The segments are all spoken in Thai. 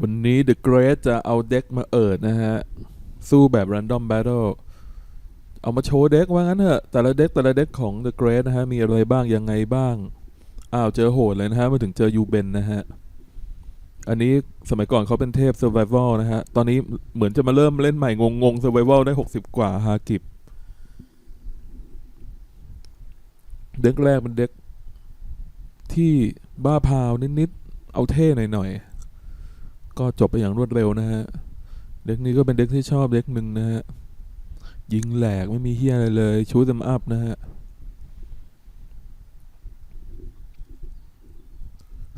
วันนี้ The Great จะเอาเด็กมาเอิดนะฮะ สู้แบบ Random Battle เอามาโชว์เด็กว่างั้นเถอะแต่ละเด็กแต่ละเด็กของ The Great นะฮะ มีอะไรบ้าง ยังไงบ้าง อ้าว เจอโหดเลยนะฮะ มาถึงเจอยูเบนนะฮะ อันนี้สมัยก่อนเขาเป็นเทพ Survival นะฮะ ตอนนี้เหมือนจะมาเริ่มเล่นใหม่งงๆ Survival ได้ 60 กว่าฮากิบเด็กแรกเป็นเด็กที่บ้าพาวนิดๆเอาเท่หน่อยๆ ก็จบไปอย่างรวดเร็วนะฮะ เด็กนี้ก็เป็นเด็กที่ชอบเด็กหนึ่งนะฮะ ยิงแหลกไม่มีเฮียอะไรเลยชูด e มอัพนะฮะ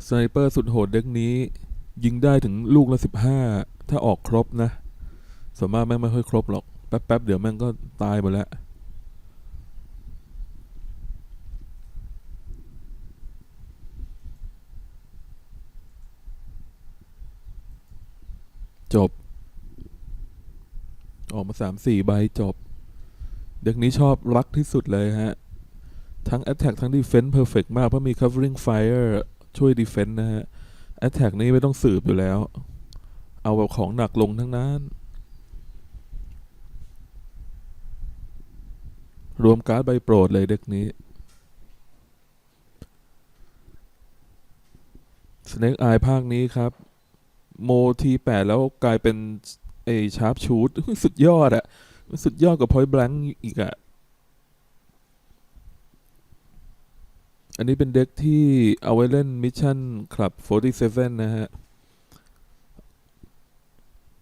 สไนเปอร์สุดโหดเด็กนี้ ยิงได้ถึงลูกละสิบห้าถ้าออกครบนะส่วนมากแม่งไม่ค่อยครบหรอก แป๊บๆ เดี๋ยวแม่งก็ตายหมดแล้ว จบ ออกมาสามสี่ใบจบ เด็กนี้ชอบรักที่สุดเลยฮะ ทั้ง Attack ทั้ง Defense Perfect มาก เพราะมี Covering Fire ช่วย Defense นะฮะ Attack นี้ไม่ต้องสืบอยู่แล้ว เอาแบบของหนักลงทั้งนั้น รวมการ์ดใบโปรดเลยเด็กนี้ Snake Eye ภาคนี้ครับ โมทีแปดแล้วกลายเป็นไอชาร์ปชูดสุดยอดอะสุดยอดกว่าพอยต์แบงค์อีกอะอันนี้เป็นเด็กที่เอาไว้เล่นมิชชั่นคลับ 47 นะฮะ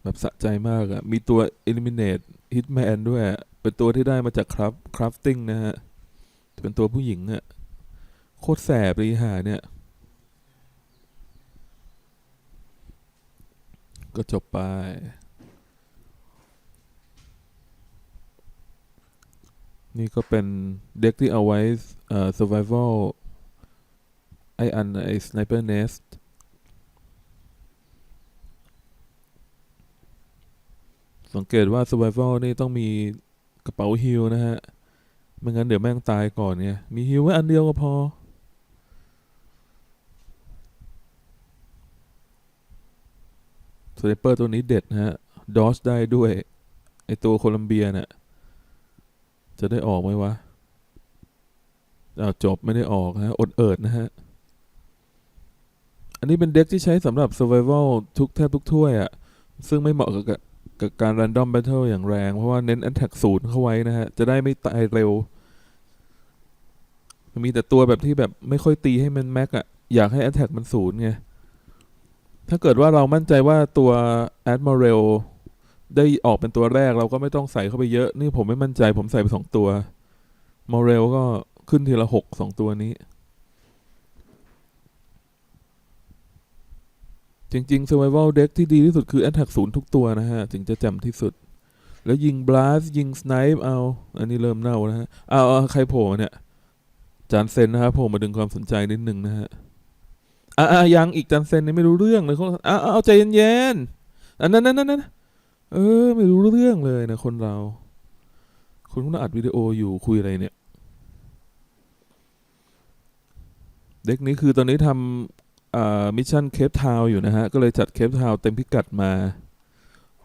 แบบสะใจมากอะมีตัว Eliminate Hitman ด้วย เป็นตัวที่ได้มาจากครับ Crafting นะฮะ เป็นตัวผู้หญิงอะโคตรแสบเลยหาเนี่ย ก็จบไป นี่ก็เป็นเด็กที่เอาไว้เอ่อ survival ไออันไอ sniper nest สังเกตว่า survival นี่ต้องมีกระเป๋าฮิลนะฮะ ไม่งั้นเดี๋ยวแม่งตายก่อนเนี่ย มีฮิลไว้อันเดียวก็พอ สไนเปอร์ตัวนี้เด็ดนะฮะ ดอชได้ด้วย ไอตัวโคลัมเบียเนี่ยจะได้ออกไหมวะอ้าวจบไม่ได้ออกนะฮะอดเอิดนะฮะ อันนี้เป็นเด็กที่ใช้สำหรับ Survival ทุกแทบทุกถ้วยอะ่ะ ซึ่งไม่เหมาะกับกับการ Random Battle อย่างแรง เพราะว่าเน้น Attack ศูนย์เข้าไว้นะฮะ จะได้ไม่ตายเร็ว มีแต่ตัวแบบที่แบบไม่ค่อยตีให้มันแม็กอะอยากให้ Attack มันศูนย์ไง ถ้าเกิดว่าเรามั่นใจว่าตัว Admiral ได้ออกเป็นตัวแรกเราก็ไม่ต้องใส่เข้าไปเยอะ นี่ผมไม่มั่นใจผมใส่ไปสองตัว m o r e l ก็ขึ้นทีละหกสองตัวนี้ จริง ๆ Survival Deck ที่ดีที่สุดคือ Attack ศูนย์ทุกตัวนะฮะ ถึงจะจำที่สุด แล้วยิง Blast ยิง Snipe เอา อันนี้เริ่มเน่านะฮะเอาใครโผล่เนี่ย จานเซนนะครับโผล่มาดึงความสนใจนิดนึงนะฮะ อะอะยังอีกจานเซนนี่ไม่รู้เรื่องเลยเขาอะอะเอาใจเย็นๆอันนั้นนั่นนั่นเออ ไม่รู้เรื่องเลยนะคนเราคนคุณอัดวิดีโออยู่คุยอะไรเนี่ย เด็กนี้คือตอนนี้ทำอ่ามิชชั่นเคปทาวอยู่นะฮะ ก็เลยจัดเคปทาวเต็มพิกัดมา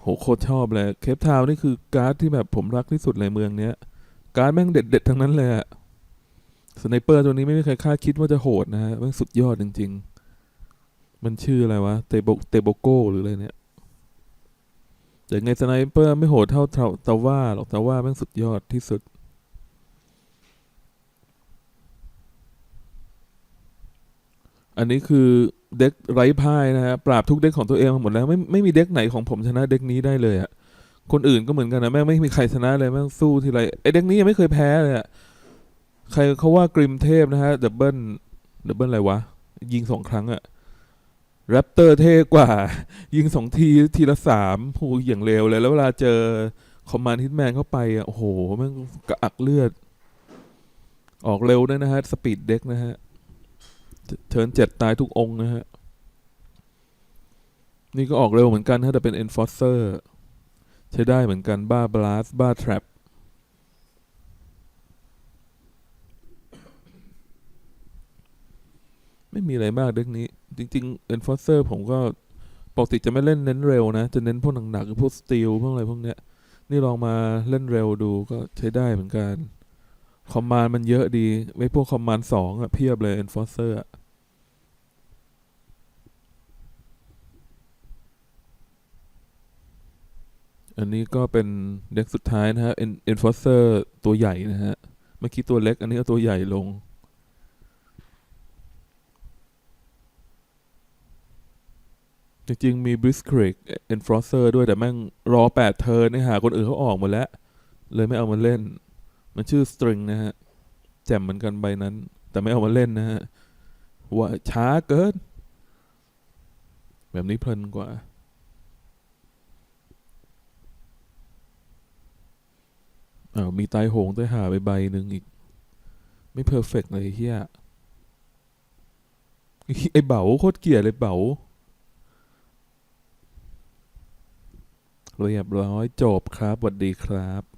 โหโคตรชอบเลย เคปทาวนี่คือการ์ดที่แบบผมรักที่สุดในเมืองเนี้ย การ์ดแม่งเด็ดๆทั้งนั้นเลยอะสไนเปอร์ตัวนี้ไม่มีใครคาดคิดว่าจะโหดนะฮะ แม่งสุดยอดจริง ๆ มันชื่ออะไรวะ เตโบเตโบโกหรืออะไรเนี่ยแต่ไงสไนเปอร์ไม่โหดเท่าเท่าตาว่าหรอกตาว่าแม่งสุดยอดที่สุด อันนี้คือเด็กไร้พ่ายนะฮะปราบทุกเด็กของตัวเองมาหมดแล้วไม่ไม่มีเด็กไหนของผมชนะเด็กนี้ได้เลยอะคนอื่นก็เหมือนกันนะแม่งไม่มีใครชนะเลยแม่งสู้ทีไรไอเด็กนี้ยังไม่เคยแพ้เลยอะใครเขาว่ากริมเทพนะฮะดับเบิลดับเบิลอะไรวะ ยิงสองครั้งอะ แรปเตอร์เท่กว่า ยิงสองทีทีละสามโหอย่างเร็วเลย แล้วเวลาเจอคอมมานด์ฮิตแมนเข้าไปอะโอ้โหมันกระอักเลือด ออกเร็วด้วยนะฮะ สปีดเด็กนะฮะ เทิร์นเจ็ดตายทุกองนะฮะ นี่ก็ออกเร็วเหมือนกันฮะแต่เป็น Enforcer ใช้ได้เหมือนกันบ้าบลาสบ้า Trap ไม่มีอะไรมากเด็กนี้ จริงๆ Enforcer ผมก็ปกติจะไม่เล่นเน้นเร็วนะ จะเน้นพวกหนักๆพวกสตีลพวกอะไรพวกเนี้ย นี่ลองมาเล่นเร็วดูก็ใช้ได้เหมือนกัน คอมมานด์มันเยอะดีไม่พวกคอมมานด์สองอะเพียบเลย enforcer อะอันนี้ก็เป็นเด็กสุดท้ายนะฮะ En- enforcer ตัวใหญ่นะฮะ เมื่อกี้ตัวเล็ก อันนี้เอาตัวใหญ่ลง จริง ๆ มี b r i s c r i g enforcer ด้วยแต่แม่งรอแปดเทิร์นเนี่ยหาคนอื่นเขาออกหมดแล้ว เลยไม่เอามาเล่น มันชื่อ string นะฮะ แจ่มเหมือนกันใบนั้น แต่ไม่เอามาเล่นนะฮะ ว่าช้าเกิน แบบนี้เพลินกว่า อ้าว มีตายโหงตายหาไปใบหนึ่งอีก ไม่เพอร์เฟกเลยเฮียไอเบาโคตรเกลียดเลยเบา เรียบร้อยจบครับสวัสดีครับ